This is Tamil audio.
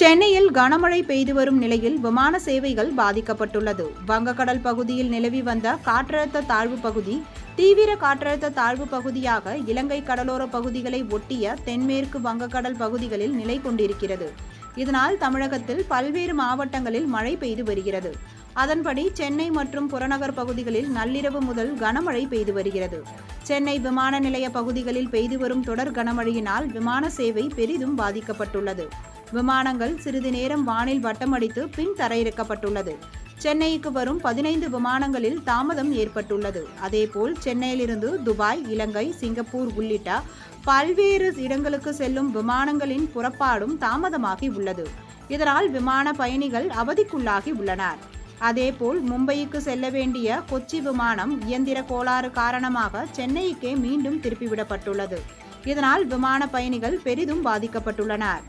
சென்னையில் கனமழை பெய்து வரும் நிலையில் விமான சேவைகள் பாதிக்கப்பட்டுள்ளது. வங்கக்கடல் பகுதியில் நிலவி வந்த காற்றழுத்த தாழ்வு பகுதி தீவிர காற்றழுத்த தாழ்வு பகுதியாக இலங்கை கடலோர பகுதிகளை ஒட்டிய தென்மேற்கு வங்கக்கடல் பகுதிகளில் நிலை கொண்டிருக்கிறது. இதனால் தமிழகத்தில் பல்வேறு மாவட்டங்களில் மழை பெய்து வருகிறது. அதன்படி சென்னை மற்றும் புறநகர் பகுதிகளில் நள்ளிரவு முதல் கனமழை பெய்து வருகிறது. சென்னை விமான நிலைய பகுதிகளில் பெய்து வரும் தொடர் கனமழையினால் விமான சேவை பெரிதும் பாதிக்கப்பட்டுள்ளது. விமானங்கள் சிறிது நேரம் வானில் வட்டமடித்து பின் தரையிறக்கப்பட்டுள்ளது. சென்னைக்கு வரும் பதினைந்து விமானங்களில் தாமதம் ஏற்பட்டுள்ளது. அதேபோல் சென்னையிலிருந்து துபாய் இலங்கை சிங்கப்பூர் உள்ளிட்ட பல்வேறு இடங்களுக்கு செல்லும் விமானங்களின் புறப்பாடும் தாமதமாகி உள்ளது. இதனால் விமான பயணிகள் அவதிக்குள்ளாகி உள்ளனர். அதேபோல் மும்பைக்கு செல்ல வேண்டிய கொச்சி விமானம் இயந்திர கோளாறு காரணமாக சென்னைக்கே மீண்டும் திருப்பிவிடப்பட்டுள்ளது. இதனால் விமான பயணிகள் பெரிதும் பாதிக்கப்பட்டுள்ளனர்.